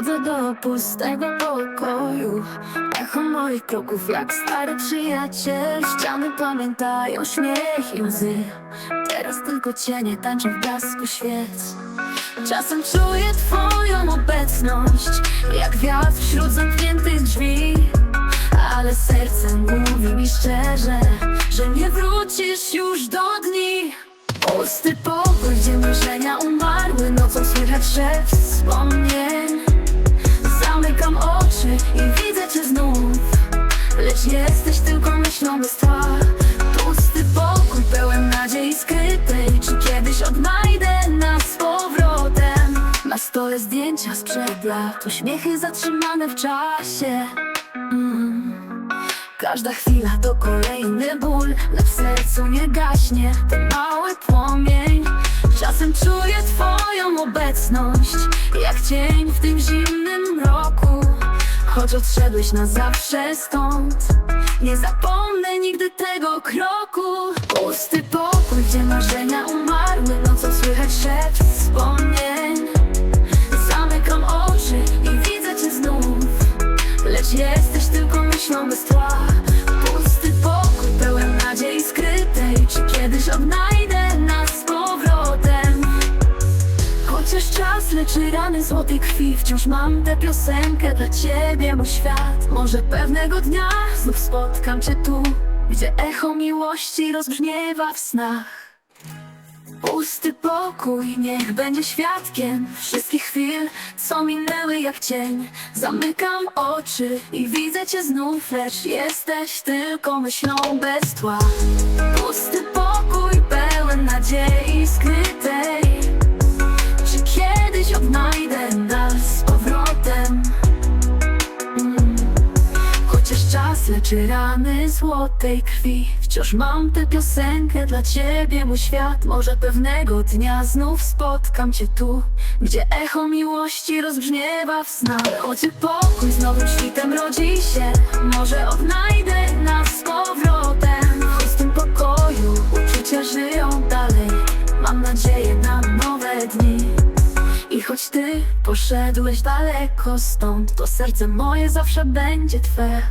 Wchodzę do pustego pokoju. Echo moich kroków jak stary przyjaciel. Ściany pamiętają śmiech i łzy. Teraz tylko cienie tańczą w blasku świec. Czasem czuję twoją obecność Jak wiatr wśród zamkniętych drzwi. Ale serce mówi mi szczerze Że nie wrócisz już do dni. Pusty pokój, gdzie marzenia umarły Nocą słychać szef wspomnień Lecz jesteś tylko myślą bez tła Pusty pokój pełen nadziei skrytej. Czy kiedyś odnajdę nas z powrotem? Na stole zdjęcia sprzed lat Uśmiechy zatrzymane w czasie. Mm. Każda chwila to kolejny ból Lecz w sercu nie gaśnie ten mały płomień. Czasem czuję twoją obecność Jak cień w tym zimnym roku Choć odszedłeś na zawsze stąd. Nie zapomnę nigdy tego kroku. Pusty pokój, gdzie marzenia umarły. Nocą słychać szept wspomnień? Zamykam oczy i widzę cię znów. Lecz jesteś tylko myślą bez tła. Pusty pokój pełen nadziei skrytej. Czy kiedyś odnajdę Chociaż czas leczy rany złotej krwi. Wciąż mam tę piosenkę dla ciebie, mój świat. Może pewnego dnia znów spotkam cię tu Gdzie echo miłości rozbrzmiewa w snach. Pusty pokój, niech będzie świadkiem Wszystkich chwil, co minęły jak cień. Zamykam oczy i widzę cię znów Lecz jesteś tylko myślą bez tła. Pusty pokój, czas leczy rany złotej krwi. Wciąż mam tę piosenkę dla ciebie, mój świat. Może pewnego dnia znów spotkam cię tu Gdzie echo miłości rozbrzmiewa w snach. Choć pokój z nowym świtem rodzi się Może odnajdę nas z powrotem. W pustym pokoju uczucia żyją dalej. Mam nadzieję na nowe dni. I choć ty poszedłeś daleko stąd To serce moje zawsze będzie twe